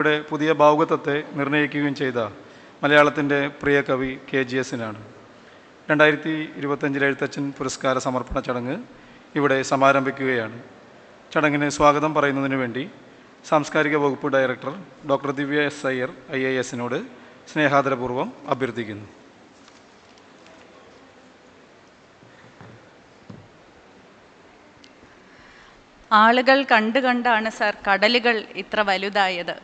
ഇവിടെ പുതിയ ഭാവുകത്വത്തെ നിർണയിക്കുകയും ചെയ്ത മലയാളത്തിന്റെ പ്രിയ കവി കെ ജി എസിനാണ്. രണ്ടായിരത്തി ഇരുപത്തഞ്ചിലെ എഴുത്തച്ഛൻ പുരസ്കാര സമർപ്പണ ചടങ്ങ് ഇവിടെ സമാരംഭിക്കുകയാണ്. ചടങ്ങിന് സ്വാഗതം പറയുന്നതിന് വേണ്ടി സാംസ്കാരിക വകുപ്പ് director doctor Divya S Iyer I A എസിനോട് സ്നേഹാദരപൂർവം അഭ്യർത്ഥിക്കുന്നു. ആളുകൾ കണ്ടു കണ്ടാണ് സർ കടലുകൾ ഇത്ര വലുതായത്.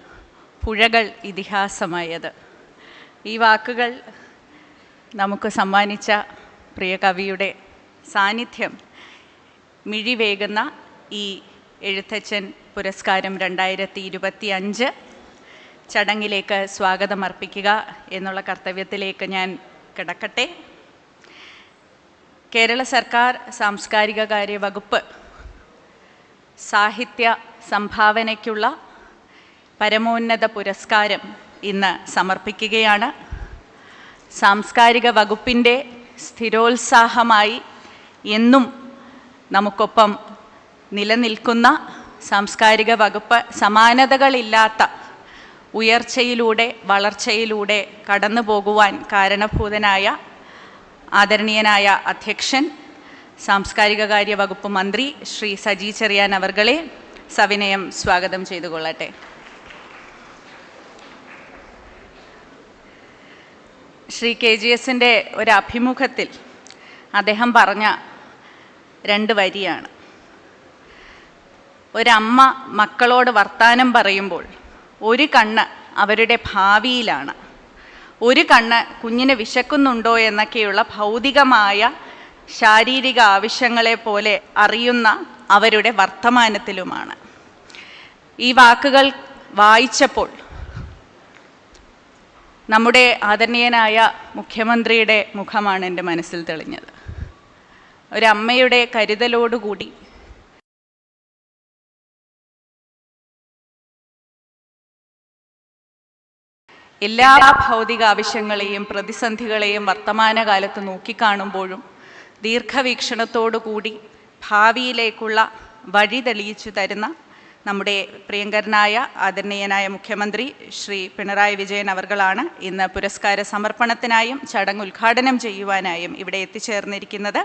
പുഴകൾ ഇതിഹാസമായത്. ഈ വാക്കുകൾ നമുക്ക് സമ്മാനിച്ച പ്രിയ കവിയുടെ സാന്നിധ്യം മിഴിവേകുന്ന ഈ എഴുത്തച്ഛൻ പുരസ്കാരം രണ്ടായിരത്തി ഇരുപത്തി അഞ്ച് ചടങ്ങിലേക്ക് സ്വാഗതം അർപ്പിക്കുക എന്നുള്ള കർത്തവ്യത്തിലേക്ക് ഞാൻ കിടക്കട്ടെ. കേരള സർക്കാർ സാംസ്കാരിക കാര്യ വകുപ്പ് സാഹിത്യ സംഭാവനയ്ക്കുള്ള പരമോന്നത പുരസ്കാരം ഇന്ന് സമർപ്പിക്കുകയാണ്. സാംസ്കാരിക വകുപ്പിന്റെ സ്ഥിരോത്സാഹമായി എന്നും നമുക്കൊപ്പം നിലനിൽക്കുന്ന സാംസ്കാരിക വകുപ്പ് സമാനതകളില്ലാത്ത ഉയർച്ചയിലൂടെ വളർച്ചയിലൂടെ കടന്നു പോകുവാൻ കാരണഭൂതനായ ആദരണീയനായ അധ്യക്ഷൻ സാംസ്കാരിക കാര്യ വകുപ്പ് മന്ത്രി ശ്രീ സജി ചെറിയാൻ അവർകളെ സവിനയം സ്വാഗതം ചെയ്തു ശ്രീ കെ ജി എസിന്റെ ഒരു അഭിമുഖത്തിൽ അദ്ദേഹം പറഞ്ഞ രണ്ട് വരിയാണ്. ഒരമ്മ മക്കളോട് വർത്താനം പറയുമ്പോൾ ഒരു കണ്ണ് അവരുടെ ഭാവിയിലാണ്. ഒരു കണ്ണ് കുഞ്ഞിന് വിശക്കുന്നുണ്ടോ എന്നൊക്കെയുള്ള ഭൗതികമായ ശാരീരിക ആവശ്യങ്ങളെ പോലെ അറിയുന്ന അവരുടെ വർത്തമാനത്തിലുമാണ്. ഈ വാക്കുകൾ വായിച്ചപ്പോൾ നമ്മുടെ ആദരണീയനായ മുഖ്യമന്ത്രിയുടെ മുഖമാണ് എന്റെ മനസ്സിൽ തെളിഞ്ഞത്. ഒരമ്മയുടെ കരുതലോടുകൂടി എല്ലാ ഭൗതിക ആവശ്യങ്ങളെയും പ്രതിസന്ധികളെയും വർത്തമാനകാലത്ത് നോക്കിക്കാണുമ്പോഴും ദീർഘവീക്ഷണത്തോടുകൂടി ഭാവിയിലേക്കുള്ള വഴി തെളിയിച്ചു തരുന്ന നമ്മുടെ പ്രിയങ്കരനായ ആദരണീയനായ മുഖ്യമന്ത്രി ശ്രീ പിണറായി വിജയൻ അവർകളാണ് ഇന്ന് പുരസ്കാര സമർപ്പണത്തിനായും ചടങ്ങ് ഉദ്ഘാടനം ചെയ്യുവാനായും ഇവിടെ എത്തിച്ചേർന്നിരിക്കുന്നത്.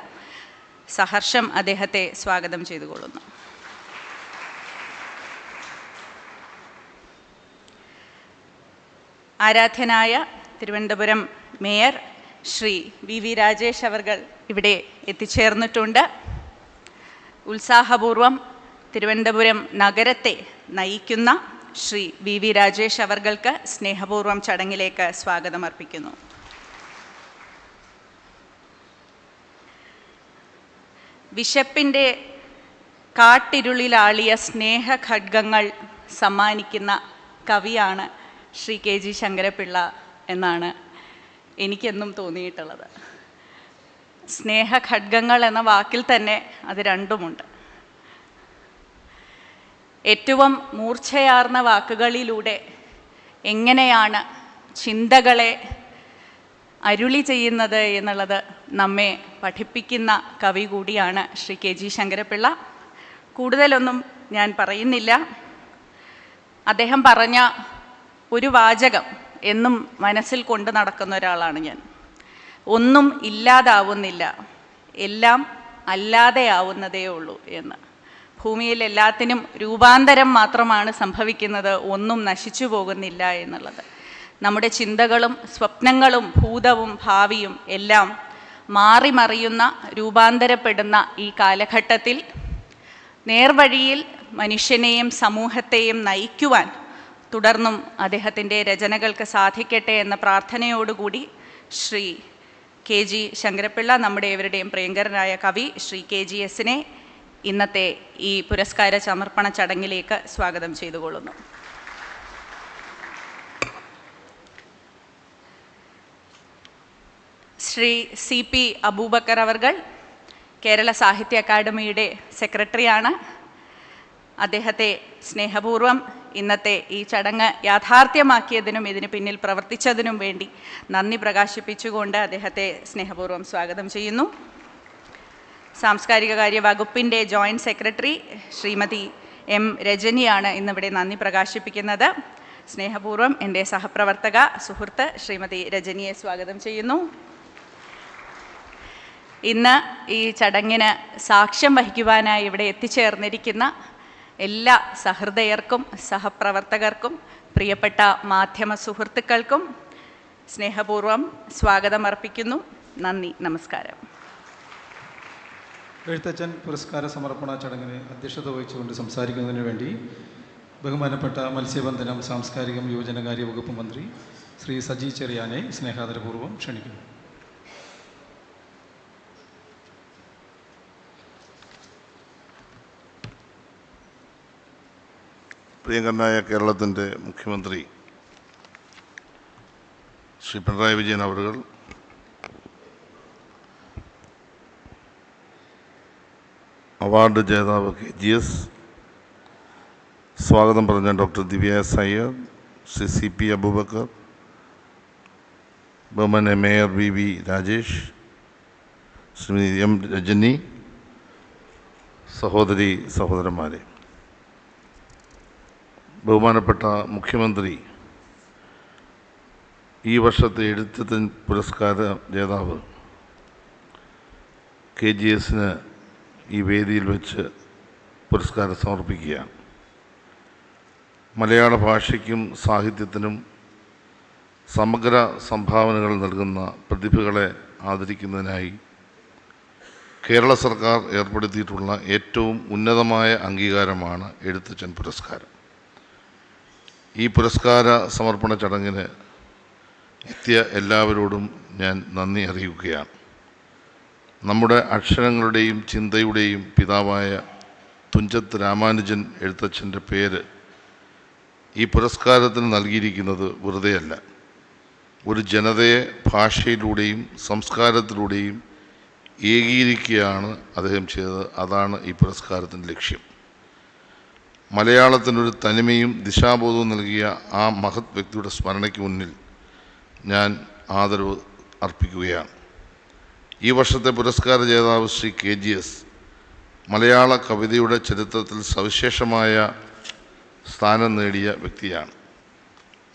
സഹർഷം അദ്ദേഹത്തെ സ്വാഗതം ചെയ്തുകൊള്ളുന്നു. ആരാധ്യനായ Thiruvananthapuram mayor Shri V V Rajesh അവർകൾ ഇവിടെ എത്തിച്ചേർന്നിട്ടുണ്ട്. ഉത്സാഹപൂർവം തിരുവനന്തപുരം നഗരത്തെ നയിക്കുന്ന ശ്രീ വി വി രാജേഷ് അവർകൾക്ക് സ്നേഹപൂർവം ചടങ്ങിലേക്ക് സ്വാഗതം അർപ്പിക്കുന്നു. വിശപ്പിന്റെ കാട്ടിരുളിലാളിയ സ്നേഹ ഖഡ്ഗങ്ങൾ സമ്മാനിക്കുന്ന കവിയാണ് ശ്രീ കെ ജി ശങ്കരപിള്ള എന്നാണ് എനിക്കെന്നും തോന്നിയിട്ടുള്ളത്. സ്നേഹ ഖഡ്ഗങ്ങൾ എന്ന വാക്കിൽ തന്നെ അത് രണ്ടുമുണ്ട്. ഏറ്റവും മൂർച്ചയാർന്ന വാക്കുകളിലൂടെ എങ്ങനെയാണ് ചിന്തകളെ അരുളി ചെയ്യുന്നത് എന്നുള്ളത് നമ്മെ പഠിപ്പിക്കുന്ന കവി കൂടിയാണ് ശ്രീ കെ ജി ശങ്കരപിള്ള കൂടുതലൊന്നും ഞാൻ പറയുന്നില്ല. അദ്ദേഹം പറഞ്ഞ ഒരു വാചകം എന്നും മനസ്സിൽ കൊണ്ട് നടക്കുന്ന ഒരാളാണ് ഞാൻ. ഒന്നും ഇല്ലാതാവുന്നില്ല. എല്ലാം അല്ലാതെയാവുന്നതേ ഉള്ളൂ എന്ന്. ഭൂമിയിൽ എല്ലാത്തിനും രൂപാന്തരം മാത്രമാണ് സംഭവിക്കുന്നത് ഒന്നും നശിച്ചു പോകുന്നില്ല എന്നുള്ളത്. നമ്മുടെ ചിന്തകളും സ്വപ്നങ്ങളും ഭൂതവും ഭാവിയും എല്ലാം മാറി മറിയുന്ന രൂപാന്തരപ്പെടുന്ന ഈ കാലഘട്ടത്തിൽ നേർവഴിയിൽ മനുഷ്യനെയും സമൂഹത്തെയും നയിക്കുവാൻ തുടർന്നും അദ്ദേഹത്തിന്റെ രചനകൾക്ക് സാധിക്കട്ടെ എന്ന പ്രാർത്ഥനയോടുകൂടി ശ്രീ കെ ജി ശങ്കരപ്പിള്ള നമ്മുടെ ഇവരുടെയും പ്രിയങ്കരനായ കവി ശ്രീ കെ ജി എസിനെ ഇന്നത്തെ ഈ പുരസ്കാര സമർപ്പണ ചടങ്ങിലേക്ക് സ്വാഗതം ചെയ്തുകൊള്ളുന്നു. ശ്രീ സി പി അബൂബക്കർ അവർകൾ കേരള സാഹിത്യ അക്കാദമിയുടെ സെക്രട്ടറിയാണ്. അദ്ദേഹത്തെ സ്നേഹപൂർവം ഇന്നത്തെ ഈ ചടങ്ങ് യാഥാർത്ഥ്യമാക്കിയതിനും ഇതിന് പിന്നിൽ പ്രവർത്തിച്ചതിനും വേണ്ടി നന്ദി പ്രകാശിപ്പിച്ചുകൊണ്ട് അദ്ദേഹത്തെ സ്നേഹപൂർവം സ്വാഗതം ചെയ്യുന്നു. സാംസ്കാരിക കാര്യ വകുപ്പിന്റെ ജോയിന്റ് സെക്രട്ടറി ശ്രീമതി എം രജനിയാണ് ഇന്നിവിടെ നന്ദി പ്രകാശിപ്പിക്കുന്നത്. സ്നേഹപൂർവം എന്റെ സഹപ്രവർത്തക സുഹൃത്ത് ശ്രീമതി രജനിയെ സ്വാഗതം ചെയ്യുന്നു. ഇന്ന് ഈ ചടങ്ങിന് സാക്ഷ്യം വഹിക്കുവാനായി ഇവിടെ എത്തിച്ചേർന്നിരിക്കുന്ന എല്ലാ സഹൃദയർക്കും സഹപ്രവർത്തകർക്കും പ്രിയപ്പെട്ട മാധ്യമ സുഹൃത്തുക്കൾക്കും സ്നേഹപൂർവം സ്വാഗതം അർപ്പിക്കുന്നു നന്ദി നമസ്കാരം. എഴുത്തച്ഛൻ പുരസ്കാര സമർപ്പണ ചടങ്ങിന് അധ്യക്ഷത വഹിച്ചുകൊണ്ട് സംസാരിക്കുന്നതിന് വേണ്ടി ബഹുമാനപ്പെട്ട മത്സ്യബന്ധനം സാംസ്കാരികം യുവജനകാര്യ വകുപ്പ് മന്ത്രി ശ്രീ സജി ചെറിയാനെ സ്നേഹാദരപൂർവം ക്ഷണിക്കുന്നു. പ്രിയങ്കരനായ കേരളത്തിന്റെ മുഖ്യമന്ത്രി ശ്രീ പിണറായി വിജയൻ അവറുകൾ അവാർഡ് ജേതാവ് കെ ജി എസ്. സ്വാഗതം പറഞ്ഞ doctor Divya S Iyer Shri C P Abubakar ബഹുമാന mayor V V Rajesh Shri M Rajani സഹോദരി സഹോദരന്മാരെ. ബഹുമാനപ്പെട്ട മുഖ്യമന്ത്രി ഈ വർഷത്തെ എഴുത്തച്ഛൻ പുരസ്കാര ജേതാവ് കെ ജി എസിന് ഈ വേദിയിൽ വെച്ച് പുരസ്കാരം സമർപ്പിക്കുകയാണ്. മലയാള ഭാഷയ്ക്കും സാഹിത്യത്തിനും സമഗ്ര സംഭാവനകൾ നൽകുന്ന പ്രതിഭകളെ ആദരിക്കുന്നതിനായി കേരള സർക്കാർ ഏർപ്പെടുത്തിയിട്ടുള്ള ഏറ്റവും ഉന്നതമായ അംഗീകാരമാണ് എഴുത്തച്ഛൻ പുരസ്കാരം. ഈ പുരസ്കാര സമർപ്പണ ചടങ്ങിന് എത്തിയ എല്ലാവരോടും ഞാൻ നന്ദി അറിയിക്കുകയാണ്. നമ്മുടെ അക്ഷരങ്ങളുടെയും ചിന്തയുടെയും പിതാവായ തുഞ്ചത്ത് രാമാനുജൻ എഴുത്തച്ഛന്റെ പേര് ഈ പുരസ്കാരത്തിന് നൽകിയിരിക്കുന്നത് വെറുതെയല്ല. ഒരു ജനതയെ ഭാഷയിലൂടെയും സംസ്കാരത്തിലൂടെയും ഏകീകരിക്കുകയാണ് അദ്ദേഹം ചെയ്തത്. അതാണ് ഈ പുരസ്കാരത്തിന്റെ ലക്ഷ്യം. മലയാളത്തിനൊരു തനിമയും ദിശാബോധവും നൽകിയ ആ മഹത് വ്യക്തിയുടെ സ്മരണയ്ക്ക് മുന്നിൽ ഞാൻ ആദരവ് അർപ്പിക്കുകയാണ്. ഈ വർഷത്തെ പുരസ്കാര ജേതാവ് ശ്രീ കെ ജി എസ്. മലയാള കവിതയുടെ ചരിത്രത്തിൽ സവിശേഷമായ സ്ഥാനം നേടിയ വ്യക്തിയാണ്.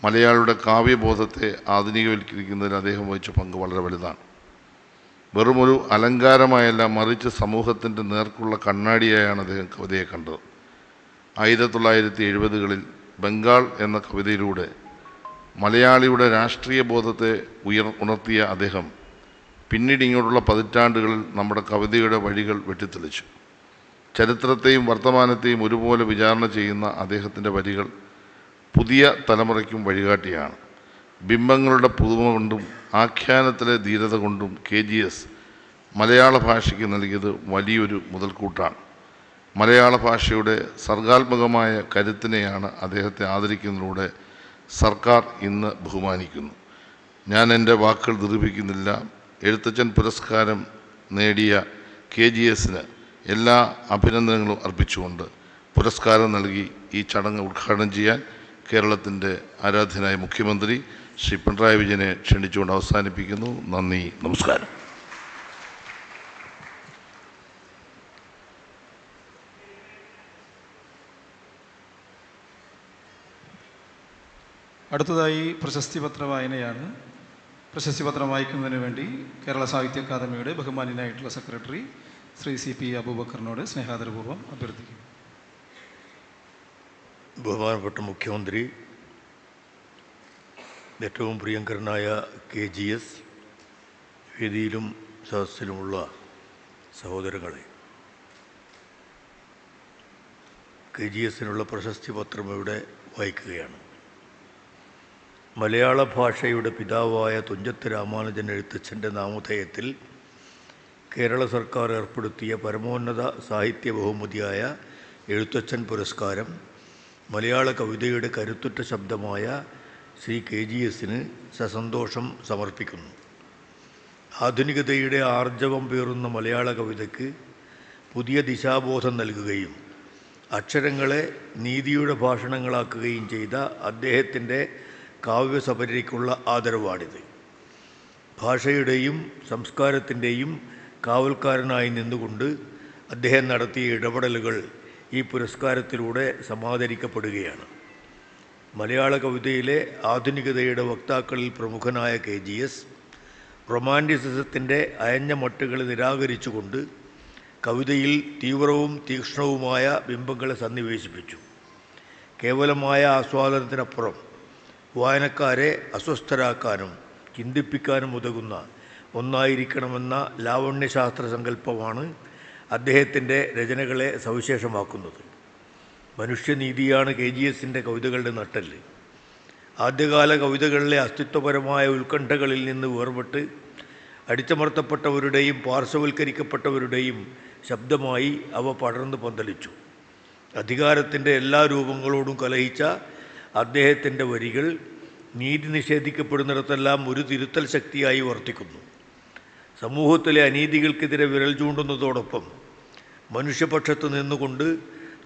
മലയാളിയുടെ കാവ്യബോധത്തെ ആധുനികവൽക്കരിക്കുന്നതിൽ അദ്ദേഹം വഹിച്ച പങ്ക് വളരെ വലുതാണ്. വെറുമൊരു അലങ്കാരമായല്ല മറിച്ച് സമൂഹത്തിന്റെ നേർക്കുള്ള കണ്ണാടിയായാണ് അദ്ദേഹം കവിതയെ കണ്ടത്. ആയിരത്തി തൊള്ളായിരത്തി എഴുപതുകളിൽ ബംഗാൾ എന്ന കവിതയിലൂടെ മലയാളിയുടെ രാഷ്ട്രീയ ബോധത്തെ ഉയർ ഉണർത്തിയ അദ്ദേഹം പിന്നീട് ഇങ്ങോട്ടുള്ള പതിറ്റാണ്ടുകളിൽ നമ്മുടെ കവിതയുടെ വഴികൾ വെട്ടിത്തെളിച്ചു. ചരിത്രത്തെയും വർത്തമാനത്തെയും ഒരുപോലെ വിചാരണ ചെയ്യുന്ന അദ്ദേഹത്തിന്റെ വരികൾ പുതിയ തലമുറയ്ക്കും വഴികാട്ടിയാണ്. ബിംബങ്ങളുടെ പുതുമ കൊണ്ടും ആഖ്യാനത്തിലെ ധീരത കൊണ്ടും കെ ജി എസ് മലയാള ഭാഷയ്ക്ക് നൽകിയത് വലിയൊരു മുതൽക്കൂട്ടാണ്. മലയാള ഭാഷയുടെ സർഗാത്മകമായ കരുത്തിനെയാണ് അദ്ദേഹത്തെ ആദരിക്കുന്നതിലൂടെ സർക്കാർ ഇന്ന് ബഹുമാനിക്കുന്നു. ഞാൻ എന്റെ വാക്കുകൾ ദീർഘിപ്പിക്കുന്നില്ല. എഴുത്തച്ഛൻ പുരസ്കാരം നേടിയ കെ ജി എസിന് എല്ലാ അഭിനന്ദനങ്ങളും അർപ്പിച്ചുകൊണ്ട് പുരസ്കാരം നൽകി ഈ ചടങ്ങ് ഉദ്ഘാടനം ചെയ്യാൻ കേരളത്തിന്റെ ആരാധ്യനായ മുഖ്യമന്ത്രി ശ്രീ പിണറായി വിജയനെ ക്ഷണിച്ചുകൊണ്ട് അവസാനിപ്പിക്കുന്നു. നന്ദി നമസ്കാരം. അടുത്തതായി പ്രശസ്തി പത്ര വായനയാണ് പ്രശസ്തി പത്രം വായിക്കുന്നതിന് വേണ്ടി കേരള സാഹിത്യ അക്കാദമിയുടെ ബഹുമാനിനായിട്ടുള്ള സെക്രട്ടറി ശ്രീ സി പി അബൂബക്കറിനോട് സ്നേഹാദരപൂർവം അഭ്യർത്ഥിക്കുന്നു. ബഹുമാനപ്പെട്ട മുഖ്യമന്ത്രി ഏറ്റവും പ്രിയങ്കരനായ കെ ജി എസ് വേദിയിലും സദസ്സിലുമുള്ള സഹോദരങ്ങളെ കെ ജി എസിനുള്ള പ്രശസ്തി പത്രം ഇവിടെ വായിക്കുകയാണ്. മലയാള ഭാഷയുടെ പിതാവായ തുഞ്ചത്ത് രാമാനുജൻ എഴുത്തച്ഛന്റെ നാമധേയത്തിൽ കേരള സർക്കാർ ഏർപ്പെടുത്തിയ പരമോന്നത സാഹിത്യ ബഹുമതിയായ എഴുത്തച്ഛൻ പുരസ്കാരം മലയാള കവിതയുടെ കരുത്തുറ്റ ശബ്ദമായ ശ്രീ കെ ജി എസിന് സസന്തോഷം സമർപ്പിക്കുന്നു. ആധുനികതയുടെ ആർജവം പേറുന്ന മലയാള കവിതയ്ക്ക് പുതിയ ദിശാബോധം നൽകുകയും അക്ഷരങ്ങളെ നീതിയുടെ ഭാഷണങ്ങളാക്കുകയും ചെയ്ത അദ്ദേഹത്തിന്റെ കാവ്യസപര്യയ്ക്കുള്ള ആദരവാണിത്. ഭാഷയുടെയും സംസ്കാരത്തിന്റെയും കാവൽക്കാരനായി നിന്നുകൊണ്ട് അദ്ദേഹം നടത്തിയ ഇടപെടലുകൾ ഈ പുരസ്കാരത്തിലൂടെ സമാദരിക്കപ്പെടുകയാണ്. മലയാള കവിതയിലെ ആധുനികതയുടെ വക്താക്കളിൽ പ്രമുഖനായ കെ. ജി. എസ്. റൊമാന്റിസിസത്തിന്റെ അയഞ്ഞ മട്ടുകൾ നിരാകരിച്ചുകൊണ്ട് കവിതയിൽ തീവ്രവും തീക്ഷ്ണവുമായ ബിംബങ്ങളെ സന്നിവേശിപ്പിച്ചു. കേവലമായ ആസ്വാദനത്തിനപ്പുറം വായനക്കാരെ അസ്വസ്ഥരാക്കാനും ചിന്തിപ്പിക്കാനും ഉതകുന്ന ഒന്നായിരിക്കണമെന്ന ലാവണ്യശാസ്ത്ര സങ്കല്പമാണ് അദ്ദേഹത്തിന്റെ രചനകളെ സവിശേഷമാക്കുന്നത്. മനുഷ്യനീതിയാണ് കെ ജി എസിന്റെ കവിതകളുടെ നട്ടൽ ആദ്യകാല കവിതകളിലെ അസ്തിത്വപരമായ ഉത്കണ്ഠകളിൽ നിന്ന് വേർപെട്ട് അടിച്ചമർത്തപ്പെട്ടവരുടെയും പാർശ്വവൽക്കരിക്കപ്പെട്ടവരുടെയും ശബ്ദമായി അവ പടർന്നു പന്തലിച്ചു. അധികാരത്തിന്റെ എല്ലാ രൂപങ്ങളോടും കലഹിച്ച അദ്ദേഹത്തിന്റെ വരികൾ നീതി നിഷേധിക്കപ്പെടുന്നിടത്തെല്ലാം ഒരു തിരുത്തൽ ശക്തിയായി വർത്തിക്കുന്നു. സമൂഹത്തിലെ അനീതികൾക്കെതിരെ വിരൽ ചൂണ്ടുന്നതോടൊപ്പം മനുഷ്യപക്ഷത്ത് നിന്നുകൊണ്ട്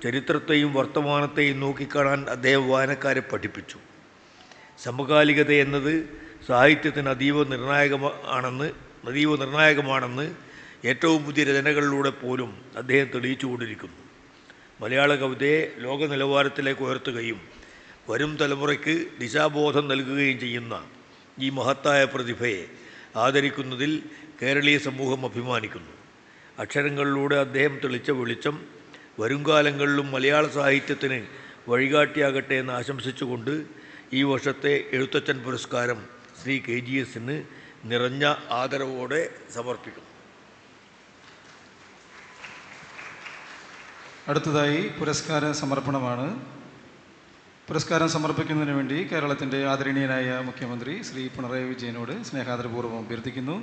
ചരിത്രത്തെയും വർത്തമാനത്തെയും നോക്കിക്കാണാൻ അദ്ദേഹം വായനക്കാരെ പഠിപ്പിച്ചു. സമകാലികത എന്നത് സാഹിത്യത്തിന് അതീവ നിർണായകമാണെന്ന് അതീവ നിർണായകമാണെന്ന് ഏറ്റവും പുതിയ രചനകളിലൂടെ പോലും അദ്ദേഹം തെളിയിച്ചുകൊണ്ടിരിക്കുന്നു. മലയാള കവിതയെ ലോക നിലവാരത്തിലേക്ക് ഉയർത്തുകയും വരും തലമുറയ്ക്ക് ദിശാബോധം നൽകുകയും ചെയ്യുന്ന ഈ മഹത്തായ പ്രതിഭയെ ആദരിക്കുന്നതിൽ കേരളീയ സമൂഹം അഭിമാനിക്കുന്നു. അക്ഷരങ്ങളിലൂടെ അദ്ദേഹം തെളിച്ച വെളിച്ചം വരുംകാലങ്ങളിലും മലയാള സാഹിത്യത്തിന് വഴികാട്ടിയാകട്ടെ എന്ന് ആശംസിച്ചുകൊണ്ട് ഈ വർഷത്തെ എഴുത്തച്ഛൻ പുരസ്കാരം ശ്രീ കെ ജി എസിന് നിറഞ്ഞ ആദരവോടെ സമർപ്പിക്കും അടുത്തതായി പുരസ്കാര സമർപ്പണമാണ് പുരസ്കാരം സമർപ്പിക്കുന്നതിന് വേണ്ടി കേരളത്തിന്റെ ആദരണീയനായ മുഖ്യമന്ത്രി ശ്രീ പിണറായി വിജയനോട് സ്നേഹാദരപൂർവം അഭ്യർത്ഥിക്കുന്നു.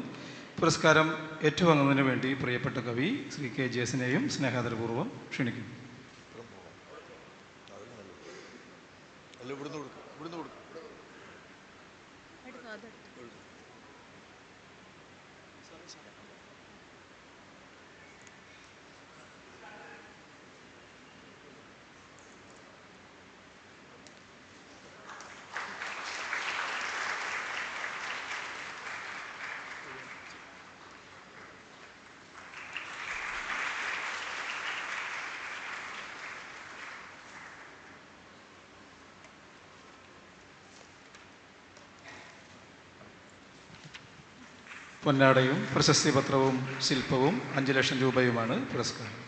പുരസ്കാരം ഏറ്റുവാങ്ങുന്നതിന് വേണ്ടി പ്രിയപ്പെട്ട കവി ശ്രീ കെ ജേസിനെയും സ്നേഹാദരപൂർവം ക്ഷണിക്കുന്നു. പൊന്നാടയും പ്രശസ്തി പത്രവും ശില്പവും അഞ്ച് ലക്ഷം രൂപയുമാണ് പുരസ്കാരം.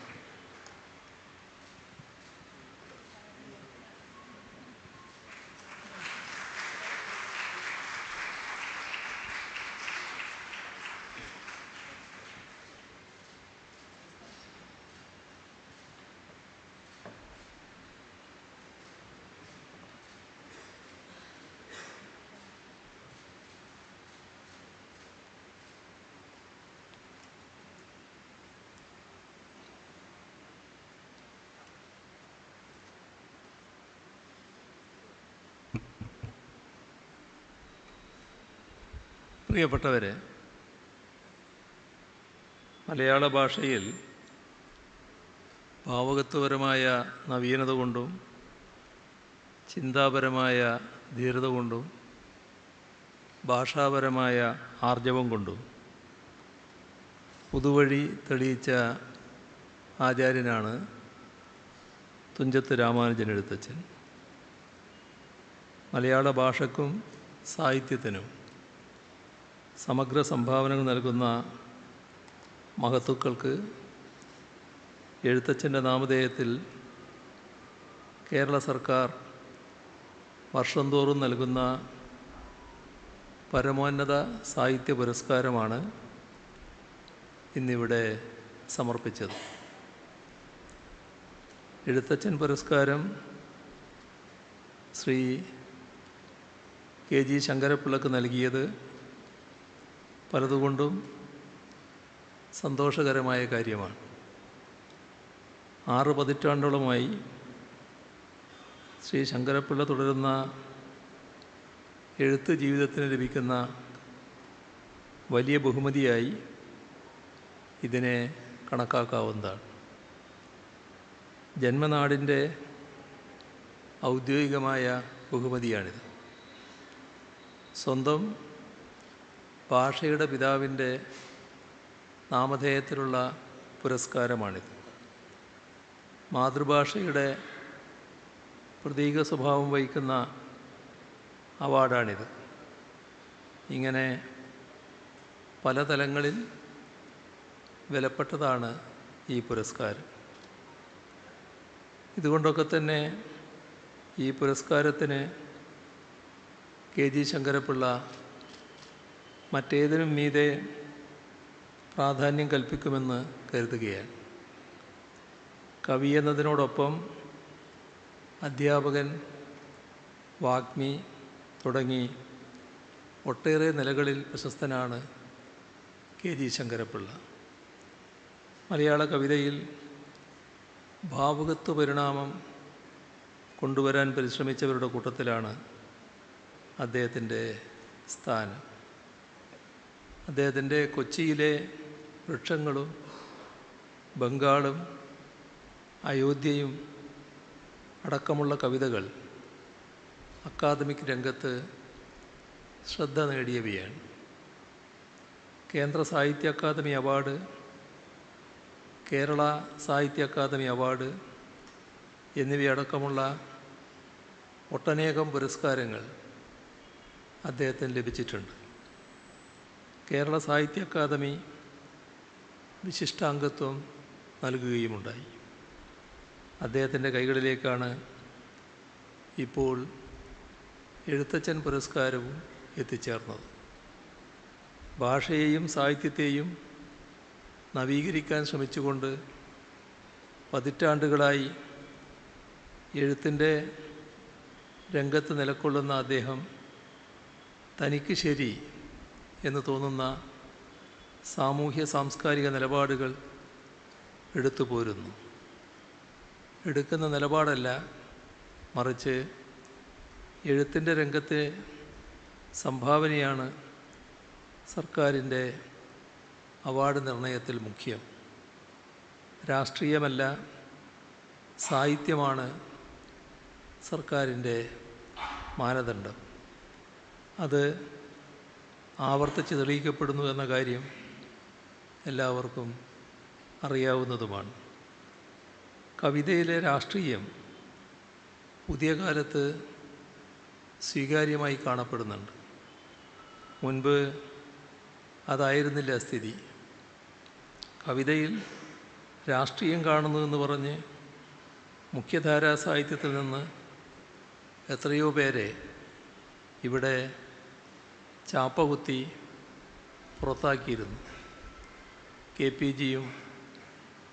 പ്രിയപ്പെട്ടവരെ മലയാള ഭാഷയിൽ ഭാവകത്വപരമായ നവീനത കൊണ്ടും ചിന്താപരമായ ധീരത കൊണ്ടും ഭാഷാപരമായ ആർജവം കൊണ്ടും പുതുവഴി തെളിയിച്ച ആചാര്യനാണ് തുഞ്ചത്ത് രാമാനുജൻ എഴുത്തച്ഛൻ. മലയാള ഭാഷക്കും സാഹിത്യത്തിനും സമഗ്ര സംഭാവനകൾ നൽകുന്ന മഹത്തുക്കൾക്ക് എഴുത്തച്ഛന്റെ നാമധേയത്തിൽ കേരള സർക്കാർ വർഷം തോറും നൽകുന്ന പരമോന്നത സാഹിത്യ പുരസ്കാരമാണ് ഇന്നിവിടെ സമർപ്പിച്ചത്. എഴുത്തച്ഛൻ പുരസ്കാരം ശ്രീ കെ ജി ശങ്കരപ്പിള്ളക്ക് നൽകിയത് പലതുകൊണ്ടും സന്തോഷകരമായ കാര്യമാണ്. ആറ് പതിറ്റാണ്ടോളമായി ശ്രീ ശങ്കരപ്പിള്ള തുടരുന്ന എഴുത്ത് ജീവിതത്തിന് ലഭിക്കുന്ന വലിയ ബഹുമതിയായി ഇതിനെ കണക്കാക്കാവുന്നതാണ്. ജന്മനാടിന്റെ ഔദ്യോഗികമായ ബഹുമതിയാണിത്. സ്വന്തം ഭാഷയുടെ പിതാവിന്റെ നാമധേയത്തിലുള്ള പുരസ്കാരമാണിത്. മാതൃഭാഷയുടെ പ്രതീക സ്വഭാവം വഹിക്കുന്ന അവാർഡാണിത്. ഇങ്ങനെ പല തലങ്ങളിൽ വിലപ്പെട്ടതാണ് ഈ പുരസ്കാരം. ഇതുകൊണ്ടൊക്കെ തന്നെ ഈ പുരസ്കാരത്തിന് കെ ജി ശങ്കരപ്പിള്ള മറ്റേതിനും മീതെ പ്രാധാന്യം കൽപ്പിക്കുമെന്ന് കരുതുകയാണ്. കവി എന്നതിനോടൊപ്പം അധ്യാപകൻ വാഗ്മി തുടങ്ങി ഒട്ടേറെ നിലകളിൽ പ്രശസ്തനാണ് കെ ജി ശങ്കരപ്പിള്ള. മലയാള കവിതയിൽ ഭാവുകത്വ പരിണാമം കൊണ്ടുവരാൻ പരിശ്രമിച്ചവരുടെ കൂട്ടത്തിലാണ് അദ്ദേഹത്തിന്റെ സ്ഥാനം. അദ്ദേഹത്തിന്റെ കൊച്ചിയിലെ വൃക്ഷങ്ങളും ബംഗാളും അയോധ്യയും അടക്കമുള്ള കവിതകൾ അക്കാദമിക് രംഗത്ത് ശ്രദ്ധ നേടിയവയാണ്. കേന്ദ്ര സാഹിത്യ അക്കാദമി അവാർഡ് കേരള സാഹിത്യ അക്കാദമി അവാർഡ് എന്നിവയടക്കമുള്ള ഒട്ടനേകം പുരസ്കാരങ്ങൾ അദ്ദേഹത്തിന് ലഭിച്ചിട്ടുണ്ട്. കേരള സാഹിത്യ അക്കാദമി വിശിഷ്ടാംഗത്വം നൽകുകയുമുണ്ടായി. അദ്ദേഹത്തിന്റെ കൈകളിലേക്കാണ് ഇപ്പോൾ എഴുത്തച്ഛൻ പുരസ്കാരവും എത്തിച്ചേർന്നത്. ഭാഷയെയും സാഹിത്യത്തെയും നവീകരിക്കാൻ ശ്രമിച്ചുകൊണ്ട് പതിറ്റാണ്ടുകളായി എഴുത്തിന്റെ രംഗത്ത് നിലക്കൊള്ളുന്ന അദ്ദേഹം തനിക്ക് ശരി എന്ന് തോന്നുന്ന സാമൂഹ്യ സാംസ്കാരിക നിലപാടുകൾ എടുത്തു പോരുന്നു. എടുക്കുന്ന നിലപാടല്ല മറിച്ച് എഴുത്തിന്റെ രംഗത്തെ സംഭാവനയാണ് സർക്കാരിന്റെ അവാർഡ് നിർണയത്തിൽ മുഖ്യം. രാഷ്ട്രീയമല്ല സാഹിത്യമാണ് സർക്കാരിന്റെ മാനദണ്ഡം. അത് ആവർത്തിച്ച് തെളിയിക്കപ്പെടുന്നു എന്ന കാര്യം എല്ലാവർക്കും അറിയാവുന്നതുമാണ്. കവിതയിലെ രാഷ്ട്രീയം പുതിയ കാലത്ത് സ്വീകാര്യമായി കാണപ്പെടുന്നുണ്ട്. മുൻപ് അതായിരുന്നില്ല സ്ഥിതി. കവിതയിൽ രാഷ്ട്രീയം കാണുന്നു എന്ന് പറഞ്ഞ് മുഖ്യധാരാ സാഹിത്യത്തിൽ നിന്ന് എത്രയോ പേരെ ഇവിടെ ചാപ്പകുത്തി പുറത്താക്കിയിരുന്നു. കെ പി ജിയും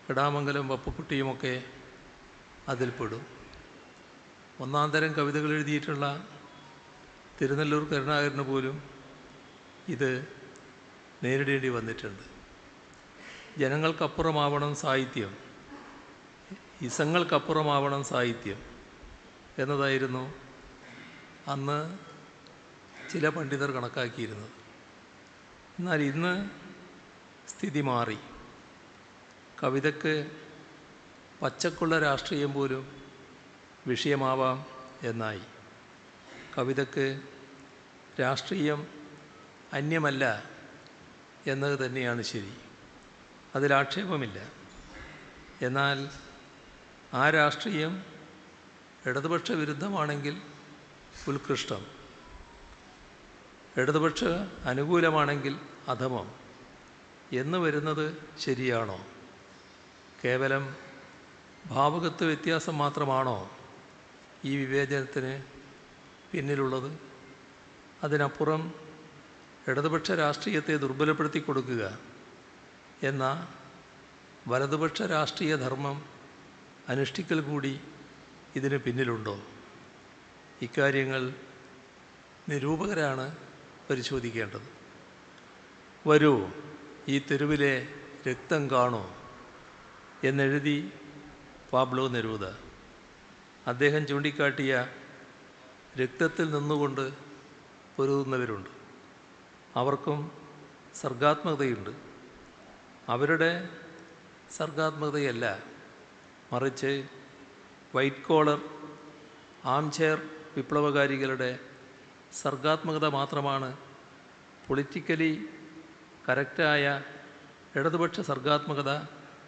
കിടാമംഗലം വപ്പക്കുട്ടിയുമൊക്കെ അതിൽപ്പെടും ഒന്നാം തരം കവിതകൾ എഴുതിയിട്ടുള്ള തിരുനെല്ലൂർ കരുണാകരന് പോലും ഇത് നേരിടേണ്ടി വന്നിട്ടുണ്ട്. ജനങ്ങൾക്കപ്പുറമാവണം സാഹിത്യം. ഇസങ്ങൾക്കപ്പുറമാവണം സാഹിത്യം എന്നതായിരുന്നു അന്ന് ചില പണ്ഡിതർ കണക്കാക്കിയിരുന്നത് എന്നാൽ ഇന്ന് സ്ഥിതി മാറി. കവിതയ്ക്ക് പച്ചക്കുള്ള രാഷ്ട്രീയം പോലും വിഷയമാവാം എന്നായി. കവിതയ്ക്ക് രാഷ്ട്രീയം അന്യമല്ല എന്നത് തന്നെയാണ് ശരി. അതിൽ ആക്ഷേപമില്ല. എന്നാൽ ആ രാഷ്ട്രീയം ഇടതുപക്ഷ വിരുദ്ധമാണെങ്കിൽ ഉത്കൃഷ്ടം. ഇടതുപക്ഷ അനുകൂലമാണെങ്കിൽ അധമം. എന്ന് വരുന്നത് ശരിയാണോ? കേവലം ഭാവുകത്വ വ്യത്യാസം മാത്രമാണോ ഈ വിവേചനത്തിന് പിന്നിലുള്ളത്? അതിനപ്പുറം ഇടതുപക്ഷ രാഷ്ട്രീയത്തെ ദുർബലപ്പെടുത്തി കൊടുക്കുക എന്ന വലതുപക്ഷ രാഷ്ട്രീയ ധർമ്മം അനുഷ്ഠിക്കൽ കൂടി ഇതിന് പിന്നിലുണ്ടോ? ഇക്കാര്യങ്ങൾ നിരൂപകരാണ് പരിശോധിക്കേണ്ടത്. വരൂ ഈ തെരുവിലെ രക്തം കാണൂ എന്നെഴുതി പാബ്ലോ നെരൂദ. അദ്ദേഹം ചൂണ്ടിക്കാട്ടിയ രക്തത്തിൽ നിന്നുകൊണ്ട് പൊരുതുന്നവരുണ്ട്. അവർക്കും സർഗാത്മകതയുണ്ട്. അവരുടെ സർഗാത്മകതയല്ല മറിച്ച് വൈറ്റ് കോളർ ആം ചെയർ വിപ്ലവകാരികളുടെ സർഗാത്മകത മാത്രമാണ്. പൊളിറ്റിക്കലി കറക്റ്റായ ഇടതുപക്ഷ സർഗാത്മകത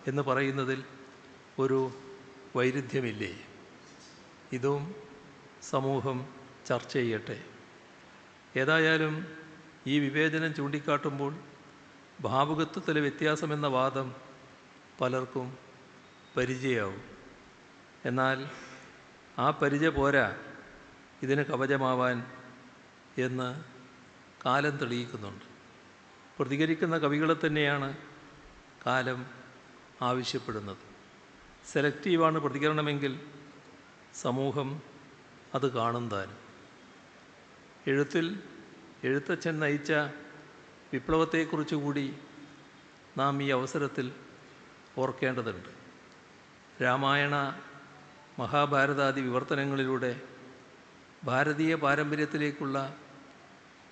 എന്ന് പറയുന്നതിൽ ഒരു വൈരുദ്ധ്യമില്ലേ? ഇതും സമൂഹം ചർച്ച ചെയ്യട്ടെ. ഏതായാലും ഈ വിവേചനം ചൂണ്ടിക്കാട്ടുമ്പോൾ ഭാവുകത്വത്തിലെ വ്യത്യാസമെന്ന വാദം പലർക്കും പരിചയമാവും. എന്നാൽ ആ പരിചയ പോരാ. ഇതിന് കവചമാവാൻ എന്ന് കാലം തെളിയിക്കുന്നുണ്ട്. പ്രതികരിക്കുന്ന കവികളെ തന്നെയാണ് കാലം ആവശ്യപ്പെടുന്നത്. സെലക്റ്റീവാണ് പ്രതികരണമെങ്കിൽ സമൂഹം അത് കാണും താനും. എഴുത്തിൽ എഴുത്തച്ഛൻ നയിച്ച വിപ്ലവത്തെക്കുറിച്ച് കൂടി നാം ഈ അവസരത്തിൽ ഓർക്കേണ്ടതുണ്ട്. രാമായണ മഹാഭാരതാദി വിവർത്തനങ്ങളിലൂടെ ഭാരതീയ പാരമ്പര്യത്തിലേക്കുള്ള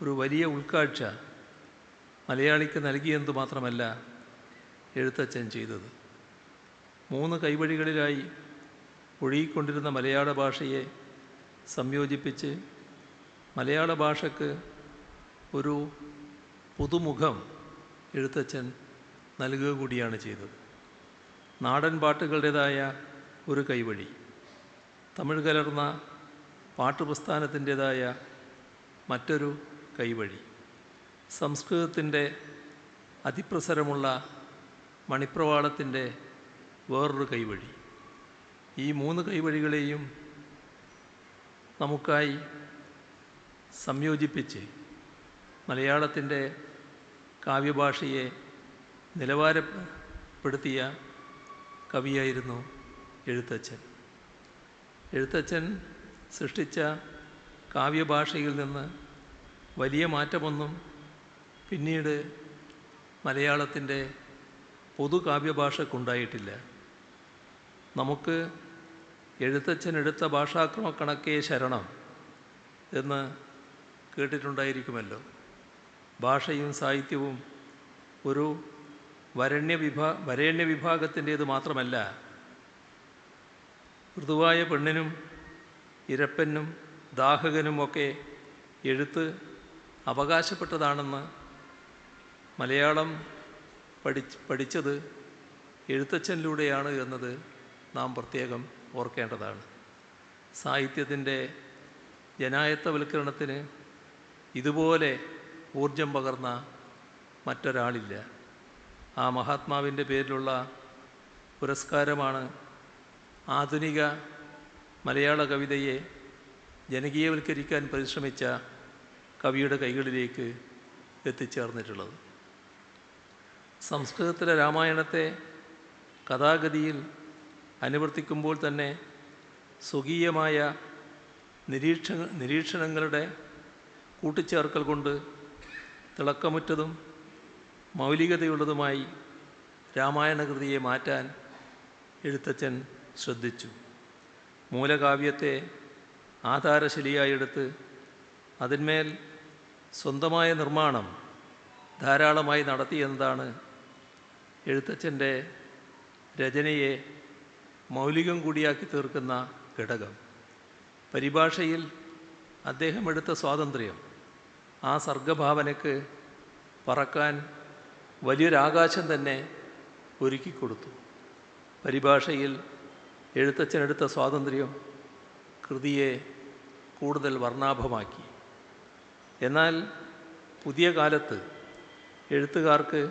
ഒരു വലിയ ഉൾക്കാഴ്ച മലയാളിക്ക് നൽകിയെന്ന് മാത്രമല്ല എഴുത്തച്ഛൻ ചെയ്തത്. മൂന്ന് കൈവഴികളിലായി ഒഴുകിക്കൊണ്ടിരുന്ന മലയാള ഭാഷയെ സംയോജിപ്പിച്ച് മലയാള ഭാഷക്ക് ഒരു പുതുമുഖം എഴുത്തച്ഛൻ നൽകുക കൂടിയാണ് ചെയ്തത്. നാടൻ പാട്ടുകളുടേതായ ഒരു കൈവഴി. തമിഴ് കലർന്ന പാട്ടുപ്രസ്ഥാനത്തിന്റേതായ മറ്റൊരു കൈവഴി. സംസ്കൃതത്തിന്റെ അതിപ്രസരമുള്ള മണിപ്രവാളത്തിന്റെ വേറൊരു കൈവഴി. ഈ മൂന്ന് കൈവഴികളെയും നമുക്കായി സംയോജിപ്പിച്ച് മലയാളത്തിന്റെ കാവ്യഭാഷയെ നിലവാരപ്പെടുത്തിയ കവിയായിരുന്നു എഴുത്തച്ഛൻ. എഴുത്തച്ഛൻ സൃഷ്ടിച്ച കാവ്യഭാഷയിൽ നിന്ന് വലിയ മാറ്റമൊന്നും പിന്നീട് മലയാളത്തിന്റെ പൊതു കാവ്യഭാഷക്കുണ്ടായിട്ടില്ല നമുക്ക് എഴുത്തച്ഛൻ എടുത്ത ഭാഷാക്രമ കണക്കേ ശരണം എന്ന് കേട്ടിട്ടുണ്ടായിരിക്കുമല്ലോ. ഭാഷയും സാഹിത്യവും ഒരു വരണ്യ വിഭാ വരേണ്യ വിഭാഗത്തിന്റേത് മാത്രമല്ല മൃദുവായ പെണ്ണിനും ഇരപ്പനും ദാഹകനുമൊക്കെ എഴുത്ത് അവകാശപ്പെട്ടതാണെന്ന് മലയാളം പഠി പഠിച്ചത് എഴുത്തച്ഛനിലൂടെയാണ് എന്നത് നാം പ്രത്യേകം ഓർക്കേണ്ടതാണ്. സാഹിത്യത്തിന്റെ ജനായത്തവൽക്കരണത്തിന് ഇതുപോലെ ഊർജം പകർന്ന മറ്റൊരാളില്ല. ആ മഹാത്മാവിന്റെ പേരിലുള്ള പുരസ്കാരമാണ് ആധുനിക മലയാള കവിതയെ ജനകീയവൽക്കരിക്കാൻ പരിശ്രമിച്ച കവിയുടെ കൈകളിലേക്ക് എത്തിച്ചേർന്നിട്ടുള്ളത്. സംസ്കൃതത്തിലെ രാമായണത്തെ കഥാഗതിയിൽ അനുവർത്തിക്കുമ്പോൾ തന്നെ സ്വകീയമായ നിരീക്ഷ നിരീക്ഷണങ്ങളുടെ കൂട്ടിച്ചേർക്കൽ കൊണ്ട് തിളക്കമുറ്റതും മൗലികതയുള്ളതുമായി രാമായണകൃതിയെ മാറ്റാൻ എഴുത്തച്ഛൻ ശ്രദ്ധിച്ചു. മൂലകാവ്യത്തെ ആധാരശിലയായി എടുത്ത് അതിന്മേൽ സ്വന്തമായ നിർമ്മാണം ധാരാളമായി നടത്തിയെന്നതാണ് എഴുത്തച്ഛന്റെ രചനയെ മൗലികം കൂടിയാക്കി തീർക്കുന്ന ഘടകം. പരിഭാഷയിൽ അദ്ദേഹം എടുത്ത സ്വാതന്ത്ര്യം ആ സർഗഭാവനയ്ക്ക് പറക്കാൻ വലിയൊരാകാശം തന്നെ ഒരുക്കിക്കൊടുത്തു. പരിഭാഷയിൽ എഴുത്തച്ഛനെടുത്ത സ്വാതന്ത്ര്യം കൃതിയെ കൂടുതൽ വർണാഭമാക്കി. എന്നാൽ പുതിയ കാലത്ത് എഴുത്തുകാർക്ക്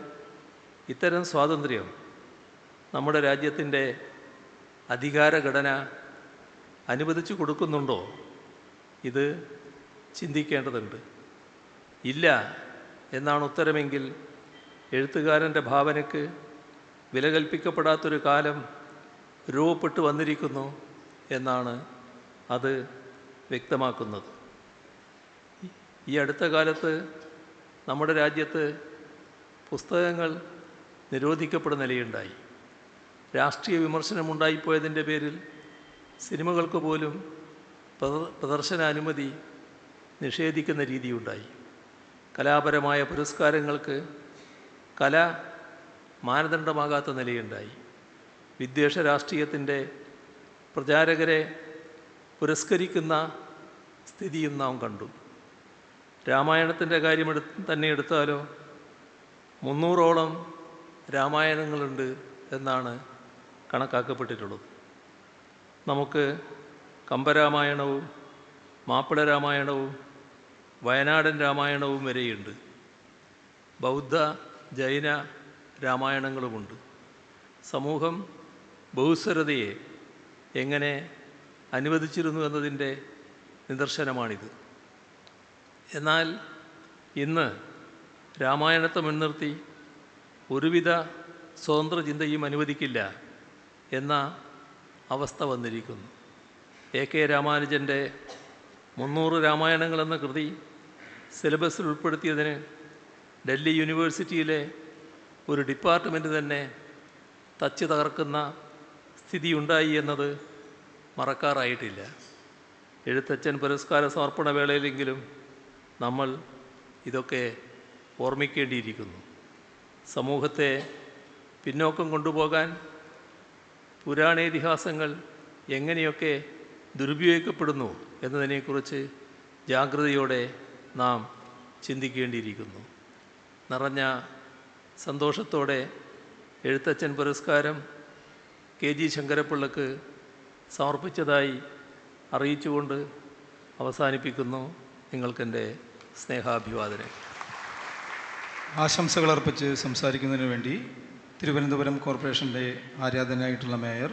ഇത്തരം സ്വാതന്ത്ര്യം നമ്മുടെ രാജ്യത്തിന്റെ അധികാരഘടന അനുവദിച്ചു കൊടുക്കുന്നുണ്ടോ? ഇത് ചിന്തിക്കേണ്ടതുണ്ട്. ഇല്ല എന്നാണ് ഉത്തരമെങ്കിൽ എഴുത്തുകാരന്റെ ഭാവനയ്ക്ക് വില കൽപ്പിക്കപ്പെടാത്തൊരു കാലം രൂപപ്പെട്ടു വന്നിരിക്കുന്നു എന്നാണ് അത് വ്യക്തമാക്കുന്നത്. ഈ അടുത്ത കാലത്ത് നമ്മുടെ രാജ്യത്ത് പുസ്തകങ്ങൾ നിരോധിക്കപ്പെടുന്ന നിലയുണ്ടായി. രാഷ്ട്രീയ വിമർശനമുണ്ടായിപ്പോയതിന്റെ പേരിൽ സിനിമകൾക്ക് പോലും പ്രദർശന അനുമതി നിഷേധിക്കുന്ന രീതിയുണ്ടായി. കലാപരമായ പുരസ്കാരങ്ങൾക്ക് കല മാനദണ്ഡമാകാത്ത നിലയുണ്ടായി. വിദ്വേഷ രാഷ്ട്രീയത്തിന്റെ പ്രചാരകരെ പുരസ്കരിക്കുന്ന സ്ഥിതിയും നാം കണ്ടു. രാമായണത്തിന്റെ കാര്യം എടു തന്നെ എടുത്താലോ? മുന്നൂറോളം രാമായണങ്ങളുണ്ട് എന്നാണ് കണക്കാക്കപ്പെട്ടിട്ടുള്ളത്. നമുക്ക് കമ്പരാമായണവും മാപ്പിള രാമായണവും വയനാടൻ രാമായണവും വരെയുണ്ട്. ബൗദ്ധ ജൈന രാമായണങ്ങളുമുണ്ട്. സമൂഹം ബഹുസ്വരതയെ എങ്ങനെ അനുവദിച്ചിരുന്നു എന്നതിന്റെ നിദർശനമാണിത്. എന്നാൽ ഇന്ന് രാമായണത്തെ മുൻനിർത്തി ഒരുവിധ സ്വതന്ത്ര ചിന്തയും അനുവദിക്കില്ല എന്ന അവസ്ഥ വന്നിരിക്കുന്നു. എ കെ രാമാനുജന്റെ മുന്നൂറ് രാമായണങ്ങൾ എന്ന കൃതി സിലബസിൽ ഉൾപ്പെടുത്തിയതിന് ഡൽഹി യൂണിവേഴ്സിറ്റിയിലെ ഒരു ഡിപ്പാർട്ട്മെന്റ് തന്നെ തച്ച് തകർക്കുന്ന സ്ഥിതി ഉണ്ടായി എന്നത് മറക്കാറായിട്ടില്ല. എഴുത്തച്ഛൻ പുരസ്കാര സമർപ്പണ വേളയിലെങ്കിലും നമ്മൾ ഇതൊക്കെ ഓർമ്മിക്കേണ്ടിയിരിക്കുന്നു. സമൂഹത്തെ പിന്നോക്കം കൊണ്ടുപോകാൻ പുരാണേതിഹാസങ്ങൾ എങ്ങനെയൊക്കെ ദുരുപയോഗിക്കപ്പെടുന്നു എന്നതിനെക്കുറിച്ച് ജാഗ്രതയോടെ നാം ചിന്തിക്കേണ്ടിയിരിക്കുന്നു. നിറഞ്ഞ സന്തോഷത്തോടെ എഴുത്തച്ഛൻ പുരസ്കാരം കെ ജി ശങ്കരപ്പിള്ളക്ക് സമർപ്പിച്ചതായി അറിയിച്ചുകൊണ്ട് അവസാനിപ്പിക്കുന്നു നിങ്ങൾക്കെന്റെ സ്നേഹാഭിവാദനം ആശംസകൾ അർപ്പിച്ച് സംസാരിക്കുന്നതിന് വേണ്ടി തിരുവനന്തപുരം കോർപ്പറേഷന്റെ ആരാധനയായിട്ടുള്ള മേയർ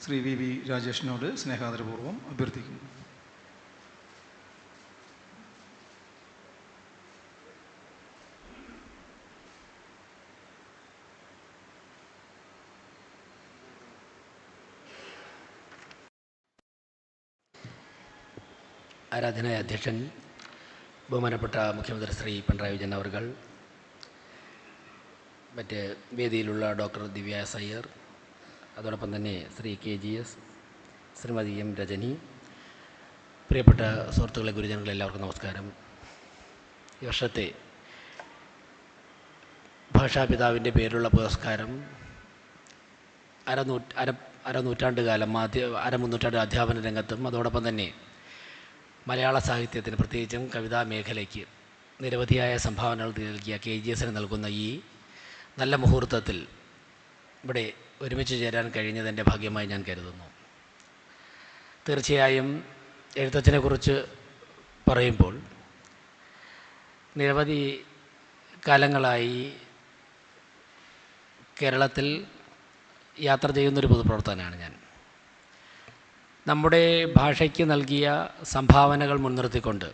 ശ്രീ വി വി രാജേഷിനോട് സ്നേഹാദരപൂർവം അഭ്യർത്ഥിക്കുന്നു. ആരാധനായ അധ്യക്ഷൻ ബഹുമാനപ്പെട്ട മുഖ്യമന്ത്രി ശ്രീ പിണറായി വിജയൻ അവർകൾ മറ്റ് വേദിയിലുള്ള ഡോക്ടർ ദിവ്യ എസ് അയ്യർ അതോടൊപ്പം തന്നെ Shri K G S Shrimati M Rajani പ്രിയപ്പെട്ട സുഹൃത്തുക്കളെ ഗുരുജനങ്ങളെ എല്ലാവർക്കും നമസ്കാരം. ഈ വർഷത്തെ ഭാഷാപിതാവിന്റെ പേരിലുള്ള പുരസ്കാരം അരനൂറ്റ് അര അരനൂറ്റാണ്ട് കാലം മാധ്യ അരമുന്നൂറ്റാണ്ട് അധ്യാപന രംഗത്തും അതോടൊപ്പം തന്നെ മലയാള സാഹിത്യത്തിന് പ്രത്യേകിച്ചും കവിതാ മേഖലയ്ക്ക് നിരവധിയായ സംഭാവനകൾ നൽകിയ കെ ജി എസിന് നൽകുന്ന ഈ നല്ല മുഹൂർത്തത്തിൽ ഇവിടെ ഒരുമിച്ച് ചേരാൻ കഴിഞ്ഞതിന്റെ ഭാഗ്യമായി ഞാൻ കരുതുന്നു. തീർച്ചയായും എഴുത്തച്ഛനെക്കുറിച്ച് പറയുമ്പോൾ നിരവധി കാലങ്ങളായി കേരളത്തിൽ യാത്ര ചെയ്യുന്നൊരു പൊതുപ്രവർത്തകനാണ് ഞാൻ. നമ്മുടെ ഭാഷയ്ക്ക് നൽകിയ സംഭാവനകൾ മുൻനിർത്തിക്കൊണ്ട്